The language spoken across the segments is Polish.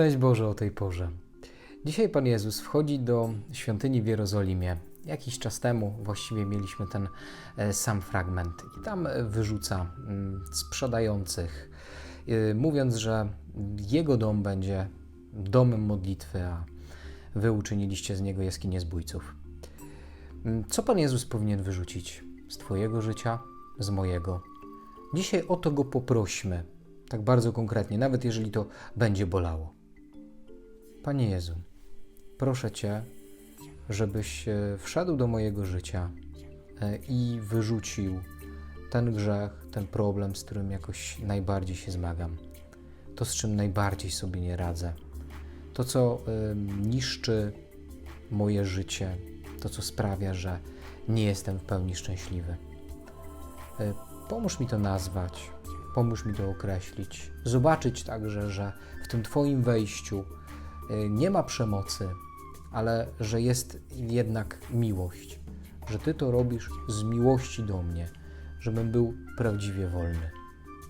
Szczęść Boże o tej porze. Dzisiaj Pan Jezus wchodzi do świątyni w Jerozolimie. Jakiś czas temu właściwie mieliśmy ten e, sam fragment i tam wyrzuca mm, sprzedających, e, mówiąc, że jego dom będzie domem modlitwy, a wy uczyniliście z niego jaskinię zbójców. Mm, Co Pan Jezus powinien wyrzucić z Twojego życia, z mojego? Dzisiaj o to go poprośmy, tak bardzo konkretnie, nawet jeżeli to będzie bolało. Panie Jezu, proszę Cię, żebyś e, wszedł do mojego życia e, i wyrzucił ten grzech, ten problem, z którym jakoś najbardziej się zmagam. To, z czym najbardziej sobie nie radzę. To, co niszczy moje życie, to, co sprawia, że nie jestem w pełni szczęśliwy. E, Pomóż mi to nazwać, pomóż mi to określić, zobaczyć także, że w tym Twoim wejściu nie ma przemocy, ale że jest jednak miłość, że Ty to robisz z miłości do mnie, żebym był prawdziwie wolny,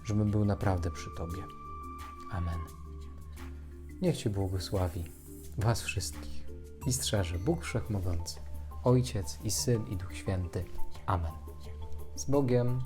żebym był naprawdę przy Tobie. Amen. Niech Cię błogosławi, Was wszystkich i strzeże Bóg Wszechmogący, Ojciec i Syn i Duch Święty. Amen. Z Bogiem.